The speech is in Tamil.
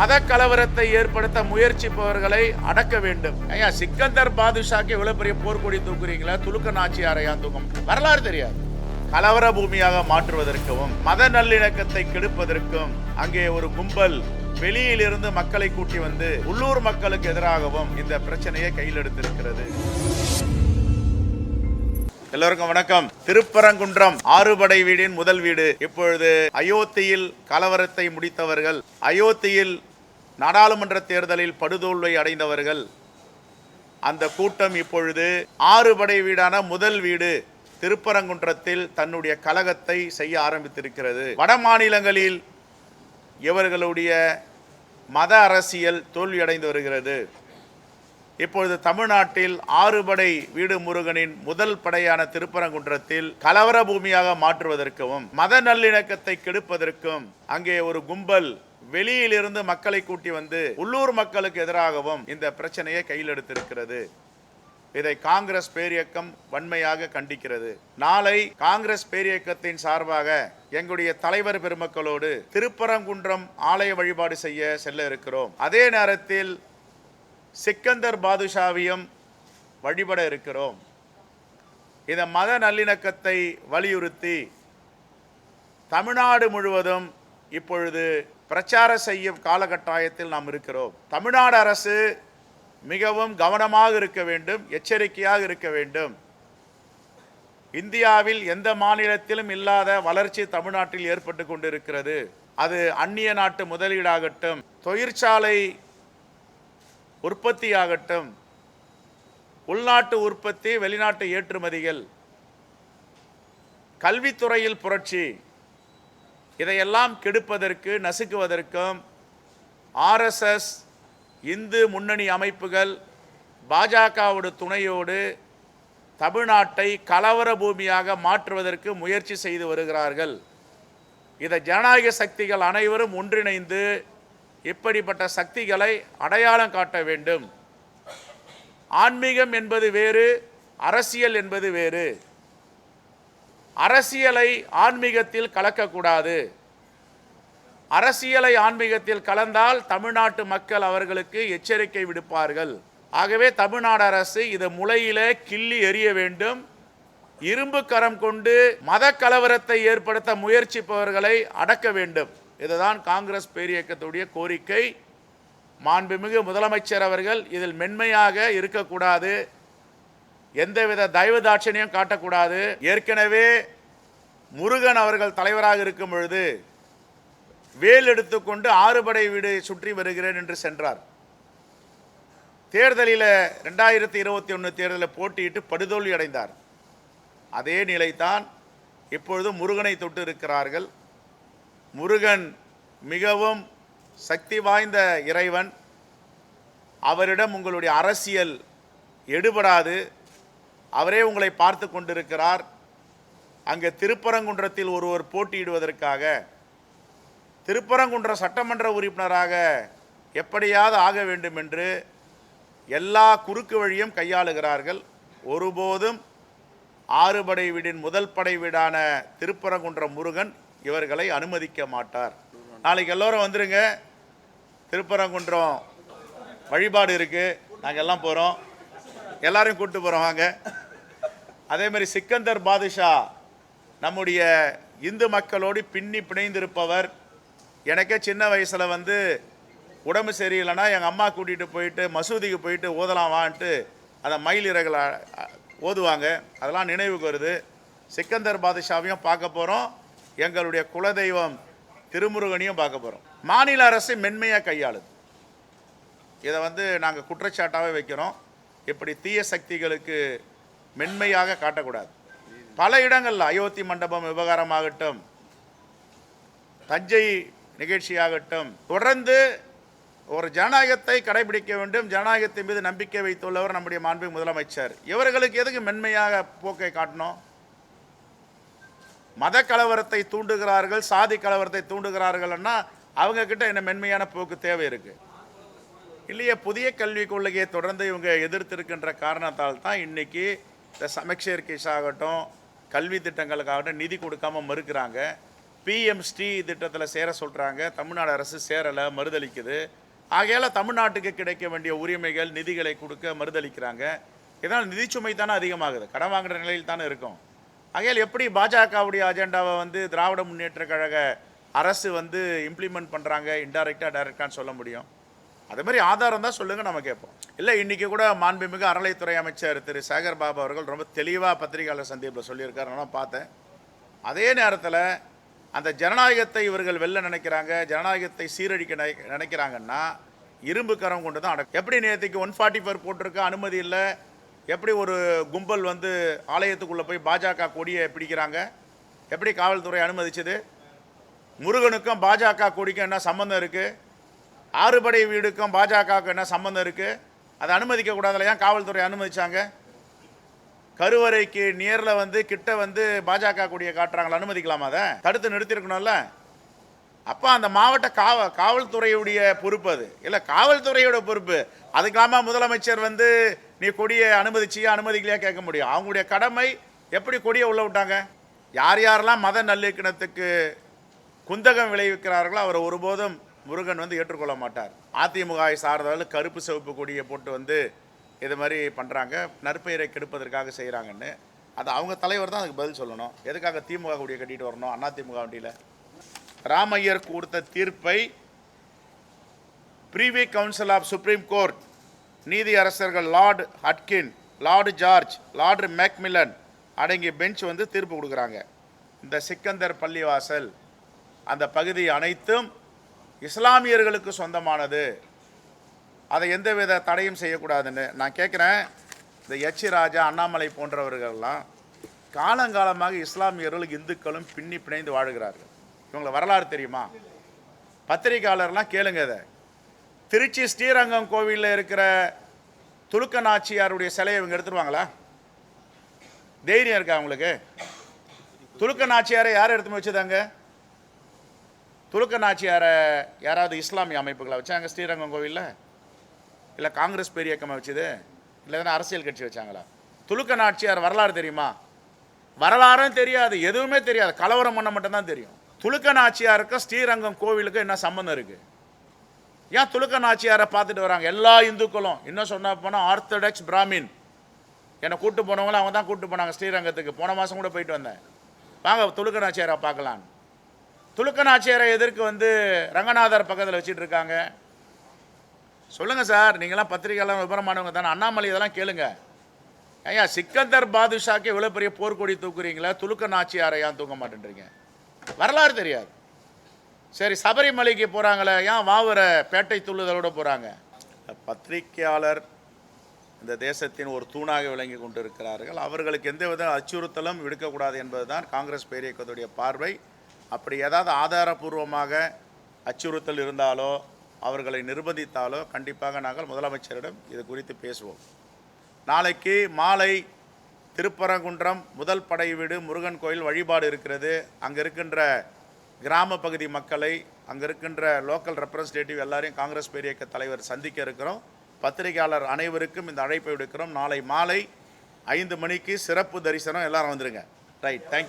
மத கலவரத்தை ஏற்படுத்த முயற்சிப்பவர்களை அடக்க வேண்டும். ஐயா சிக்கந்தர் பாதுஷாக்கு இவ்வளவு பெரிய போர்க்கொடி தூக்குறீங்களா துலுக்க நாச்சியாரையா தூக்கம்? வரலாறு தெரியாது. கலவர பூமியாக மாற்றுவதற்கும் மத நல்லிணக்கத்தை கெடுப்பதற்கும் அங்கே ஒரு கும்பல் வெளியிலிருந்து மக்களை கூட்டி வந்து உள்ளூர் மக்களுக்கு எதிராகவும் இந்த பிரச்சனையை கையில் எடுத்திருக்கிறது. எல்லோருக்கும் வணக்கம். திருப்பரங்குன்றம் ஆறுபடை வீடின் முதல் வீடு. இப்பொழுது அயோத்தியில் கலவரத்தை முடித்தவர்கள் அயோத்தியில் நாடாளுமன்ற தேர்தலில் படுதோல்வை அடைந்தவர்கள் அந்த கூட்டம் இப்பொழுது ஆறுபடை வீடான முதல் வீடு திருப்பரங்குன்றத்தில் தன்னுடைய கலகத்தை செய்ய ஆரம்பித்திருக்கிறது. வட மாநிலங்களில் இவர்களுடைய மத அரசியல் தோல்வியடைந்து வருகிறது. இப்பொழுது தமிழ்நாட்டில் ஆறுபடை வீடு முருகனின் முதல் படையான திருப்பரங்குன்றத்தில் கலவர பூமியாக மாற்றுவதற்கும் மத நல்லிணக்கத்தை கெடுப்பதற்கும் அங்கே ஒரு கும்பல் வெளியிலிருந்து மக்களை கூட்டி வந்து உள்ளூர் மக்களுக்கு எதிராகவும் இந்த பிரச்சனையை கையில் எடுத்திருக்கிறது இதை காங்கிரஸ் பேரியக்கம் வன்மையாக கண்டிக்கிறது. நாளை காங்கிரஸ் பேரியக்கத்தின் சார்பாக எங்களுடைய தலைவர் பெருமக்களோடு திருப்பரங்குன்றம் ஆலய வழிபாடு செய்ய செல்ல இருக்கிறோம். அதே நேரத்தில் சிக்கந்தர் பாதுஷாவையும் வழிபட இருக்கிறோம். இந்த மத நல்லிணக்கத்தை வலியுறுத்தி தமிழ்நாடு முழுவதும் இப்பொழுது பிரச்சாரம் செய்யும் காலகட்டாயத்தில் நாம் இருக்கிறோம். தமிழ்நாடு அரசு மிகவும் கவனமாக இருக்க வேண்டும் எச்சரிக்கையாக இருக்க வேண்டும். இந்தியாவில் எந்த மாநிலத்திலும் இல்லாத வளர்ச்சி தமிழ்நாட்டில் ஏற்பட்டு கொண்டிருக்கிறது. அது அந்நிய நாட்டு முதலீடாகட்டும் தொழிற்சாலை உற்பத்தியாகட்டும் உள்நாட்டு உற்பத்தி வெளிநாட்டு ஏற்றுமதிகள் கல்வித்துறையில் புரட்சி இதையெல்லாம் கெடுப்பதற்கு நசுக்குவதற்கும் ஆர்எஸ்எஸ் இந்து முன்னணி அமைப்புகள் பாஜகவோட துணையோடு தமிழ்நாட்டை கலவர பூமியாக மாற்றுவதற்கு முயற்சி செய்து வருகிறார்கள். இதை ஜனநாயக சக்திகள் அனைவரும் ஒன்றிணைந்து இப்படிப்பட்ட சக்திகளை அடையாளம் காட்ட வேண்டும். ஆன்மீகம் என்பது வேறு அரசியல் என்பது வேறு. அரசியலை ஆன்மீகத்தில் கலக்கக்கூடாது. அரசியலை ஆன்மீகத்தில் கலந்தால் தமிழ்நாட்டு மக்கள் அவர்களுக்கு எச்சரிக்கை விடுப்பார்கள். ஆகவே தமிழ்நாடு அரசு இதை முளையிலே கிள்ளி எறிய வேண்டும். இரும்பு கரம் கொண்டு மத கலவரத்தை ஏற்படுத்த முயற்சிப்பவர்களை அடக்க வேண்டும். இதுதான் காங்கிரஸ் பேரியக்கத்துடைய கோரிக்கை. மாண்புமிகு முதலமைச்சர் அவர்கள் இதில் மென்மையாக இருக்கக்கூடாது. எந்தவித தயவு தாட்சணியம் காட்டக்கூடாது. ஏற்கனவே முருகன் அவர்கள் தலைவராக இருக்கும் பொழுது வேல் எடுத்துக்கொண்டு ஆறுபடை வீடு சுற்றி வருகிறேன் என்று சென்றார். தேர்தலில் ரெண்டாயிரத்தி இருபத்தி ஒன்று தேர்தலில் போட்டியிட்டு படுதோல்வி அடைந்தார். அதே நிலைதான் இப்பொழுது முருகனை தொட்டு இருக்கிறார்கள். முருகன் மிகவும் சக்தி வாய்ந்த இறைவன். அவரிடம் உங்களுடைய அரசியல் எடுபடாது. அவரே உங்களை பார்த்து கொண்டிருக்கிறார். அங்கே திருப்பரங்குன்றத்தில் ஒருவர் போட்டியிடுவதற்காக திருப்பரங்குன்ற சட்டமன்ற உறுப்பினராக எப்படியாவது ஆக வேண்டும் என்று எல்லா குறுக்கு வழியும் கையாளுகிறார்கள். ஒருபோதும் ஆறுபடை வீடின் முதல் படை வீடான திருப்பரங்குன்ற முருகன் இவர்களை அனுமதிக்க மாட்டார். நாளைக்கு எல்லோரும் வந்துருங்க. திருப்பரங்குன்றம் வழிபாடு இருக்குது நாங்கள் எல்லாம் போகிறோம் எல்லாரையும் கூப்பிட்டு போகிறோம் வாங்க. அதே மாதிரி சிக்கந்தர் பாதுஷா நம்முடைய இந்து மக்களோடு பின்னி பிணைந்திருப்பவர். எனக்கே சின்ன வயசில் வந்து உடம்பு சரியில்லைன்னா எங்கள் அம்மா கூட்டிகிட்டு போயிட்டு மசூதிக்கு போயிட்டு ஓதலாம் வான்ட்டு அதை மயில் இறகுல ஓதுவாங்க. அதெல்லாம் நினைவுக்கு வருது. சிக்கந்தர் பாதுஷாவையும் பார்க்க போகிறோம் எங்களுடைய குலதெய்வம் திருமுருகனையும் பார்க்க போகிறோம் மாநில அரசு மென்மையாக கையாளுது. இதை வந்து நாங்கள் குற்றச்சாட்டாகவே வைக்கிறோம். இப்படி தீய சக்திகளுக்கு மென்மையாக காட்டக்கூடாது. பல இடங்களில் அயோத்தி மண்டபம் விவகாரமாகட்டும் தஞ்சை நிகழ்ச்சியாகட்டும் தொடர்ந்து ஒரு ஜனநாயகத்தை கடைபிடிக்க வேண்டும் ஜனநாயகத்தின் மீது நம்பிக்கை வைத்துள்ளவர் நம்முடைய மாண்பு முதலமைச்சர். இவர்களுக்கு எதுக்கு மென்மையாக போக்கை காட்டணும்? மத கலவரத்தை தூண்டுகிறார்கள் சாதி கலவரத்தை தூண்டுகிறார்கள்னா அவங்க கிட்ட என்ன மென்மையான போக்கு தேவை இருக்கு? இல்லையே புதிய கல்விக் கொள்கையை தொடர்ந்து இவங்க எதிர்த்திருக்கின்ற காரணத்தால் தான் இன்னைக்கு இந்த சமீட்சை ஆகட்டும் கல்வி திட்டங்களுக்காகட்டும் நிதி கொடுக்காம மறுக்கிறாங்க. பிஎம் ஸ்ரீ திட்டத்தில் சேர சொல்கிறாங்க தமிழ்நாடு அரசு சேரலை மறுதளிக்குது. ஆகையால் தமிழ்நாட்டுக்கு கிடைக்க வேண்டிய உரிமைகள் நிதிகளை கொடுக்க மறுதளிக்கிறாங்க. இதனால் நிதிச்சுமை தானே அதிகமாகுது. கடன் வாங்குற நிலையில் தானே இருக்கும். ஆகையால் எப்படி பாஜகவுடைய அஜெண்டாவை வந்து திராவிட முன்னேற்ற கழக அரசு வந்து இம்ப்ளிமெண்ட் பண்ணுறாங்க இன்டைரக்டாக டைரக்டான்னு சொல்ல முடியும்? அதே மாதிரி ஆதாரம் தான் சொல்லுங்கள் நம்ம கேட்போம். இல்லை இன்றைக்கி கூட மாண்புமிகு அறநிலைத்துறை அமைச்சர் திரு. சேகர் பாபு அவர்கள் ரொம்ப தெளிவாக பத்திரிகையாளர் சந்திப்பில் சொல்லியிருக்காரு. நான் பார்த்தேன். அதே நேரத்தில் அந்த ஜனநாயகத்தை இவர்கள் வெல்ல நினைக்கிறாங்க ஜனநாயகத்தை சீரழிக்க நினை- நினைக்கிறாங்கன்னா இரும்பு கரம் கொண்டு தான் அடக்கும். எப்படி நேற்றுக்கு ஒன் ஃபார்ட்டி ஃபோர் போட்டிருக்க அனுமதி இல்லை? எப்படி ஒரு கும்பல் வந்து ஆலயத்துக்குள்ளே போய் பாஜக கொடியை பிடிக்கிறாங்க? எப்படி காவல்துறை அனுமதிச்சது? முருகனுக்கும் பாஜக கொடிக்கும் என்ன சம்மந்தம் இருக்குது ஆறுபடை வீடுக்கும் பாஜகவுக்கு என்ன சம்மந்தம் இருக்குது அதை அனுமதிக்கக்கூடாதுல ஏன் காவல்துறை அனுமதிச்சாங்க? கருவறைக்கு நேரில் வந்து கிட்ட வந்து பாஜக கூடிய காட்டுறாங்களா? அனுமதிக்கலாமா அதை? தடுத்து நிறுத்திருக்கணும்ல அப்போ அந்த மாவட்ட காவ காவல்துறையுடைய பொறுப்பு அது. இல்லை காவல்துறையோட பொறுப்பு. அதுக்காம முதலமைச்சர் வந்து நீ கொடியை அனுமதிச்சியா அனுமதிக்கலையா? கேட்க முடியும். அவங்களுடைய கடமை எப்படி கொடியை உள்ள விட்டாங்க? யார் யாரெல்லாம் மத நல்லிணக்கத்துக்கு குந்தகம் விளைவிக்கிறார்களோ அவர் ஒருபோதும் முருகன் வந்து ஏற்றுக்கொள்ள மாட்டார். அதிமுகவை சார்ந்தவர்கள் கருப்பு சிவப்பு கொடியை போட்டு வந்து இது மாதிரி பண்ணுறாங்க நற்பெயரை கெடுப்பதற்காக செய்கிறாங்கன்னு அது அவங்க தலைவர் தான் அதுக்கு பதில் சொல்லணும். எதுக்காக திமுக கொடியை கட்டிட்டு வரணும்? அண்ணா திமுக வண்டியில். ராமையர் கொடுத்த தீர்ப்பை privy council of Supreme Court நீதியரசர்கள் lord Hodgkin lord George lord Macmillan அடங்கிய பெஞ்ச் வந்து தீர்ப்பு கொடுக்குறாங்க. இந்த சிக்கந்தர் பள்ளிவாசல் அந்த பகுதி அனைத்தும் இஸ்லாமியர்களுக்கு சொந்தமானது. அதை எந்தவித தடையும் செய்யக்கூடாதுன்னு நான் கேட்குறேன். இந்த எச் ராஜா அண்ணாமலை போன்றவர்கள்லாம் காலங்காலமாக இஸ்லாமியர்கள் இந்துக்களும் பின்னி பிணைந்து வாழுகிறார்கள். இவங்களை வரலாறு தெரியுமா? பத்திரிகையாளர்லாம் கேளுங்க இதை. திருச்சி ஸ்ரீரங்கம் கோவிலில் இருக்கிற துலுக்க நாச்சியாருடைய சிலையை இவங்க எடுத்துருவாங்களா? தைரியம் இருக்கா அவங்களுக்கு? துலுக்க நாச்சியாரை யார் எடுத்து வச்சுதாங்க துலுக்க நாச்சியாரை யாராவது இஸ்லாமிய அமைப்புகளை வச்சாங்க ஸ்ரீரங்கம் கோவிலில்? இல்லை காங்கிரஸ் பெரிய இயக்கமாக வச்சுது? இல்லை எதனா அரசியல் கட்சி வச்சாங்களா? துலுக்க நாச்சியார் வரலாறு தெரியுமா? வரலாறும் தெரியாது எதுவுமே தெரியாது. கலவரம் பண்ண மட்டும்தான் தெரியும். துலுக்க நாச்சியாருக்கும் ஸ்ரீரங்கம் கோவிலுக்கும் என்ன சம்மந்தம் இருக்குது ஏன் துலுக்க நாச்சியாரை பார்த்துட்டு வராங்க? எல்லா இந்துக்களும். இன்னும் சொன்ன போனால் ஆர்த்தடாக்ஸ் பிராமின். என்னை கூப்பிட்டு போனவங்களும் அவங்க தான் கூப்பிட்டு போனாங்க ஸ்ரீரங்கத்துக்கு. போன மாதம் கூட போயிட்டு வந்தேன். வாங்க துலுக்க நாச்சியாரை பார்க்கலாம் துலுக்கநாச்சியரை எதிர்க்கு வந்து ரங்கநாதர் பக்கத்தில் வச்சுட்டு இருக்காங்க. சொல்லுங்கள் சார் நீங்களாம் பத்திரிகையெல்லாம் விபரமானவங்க தானே. அண்ணாமலை இதெல்லாம் கேளுங்க. ஐயா சிக்கந்தர் பாதுஷாக்கு இவ்வளோ பெரிய போர்க்கொடி தூக்குறீங்களா துலுக்க நாச்சியாரை ஏன் தூக்க மாட்டேன்றீங்க? வரலாறு தெரியாது. சரி சபரிமலைக்கு போகிறாங்களே ஏன் வாவுற பேட்டை துள்ளுதலோட போகிறாங்க பத்திரிகையாளர் இந்த தேசத்தின் ஒரு தூணாக விளங்கி கொண்டிருக்கிறார்கள். அவர்களுக்கு எந்தவித அச்சுறுத்தலும் விடுக்கக்கூடாது என்பதுதான் காங்கிரஸ் பேரியக்கத்துடைய பார்வை. அப்படி ஏதாவது ஆதாரபூர்வமாக அச்சுறுத்தல் இருந்தாலோ அவர்களை நிர்பந்தித்தாலோ கண்டிப்பாக நாங்கள் முதலமைச்சரிடம் இது குறித்து பேசுவோம். நாளைக்கு மாலை திருப்பரங்குன்றம் முதல் படை வீடு முருகன் கோயில் வழிபாடு இருக்கிறது. அங்கே இருக்கின்ற கிராம பகுதி மக்களை அங்கே இருக்கின்ற லோக்கல் ரெப்ரசன்டேட்டிவ் எல்லாரையும் காங்கிரஸ் பேரியக்க தலைவர் சந்திக்க இருக்கிறோம். பத்திரிகையாளர் அனைவருக்கும் இந்த அழைப்பை விடுக்கிறோம். நாளை மாலை ஐந்து மணிக்கு சிறப்பு தரிசனம் எல்லாரும் வந்துடுங்க ரைட் தேங்க்யூ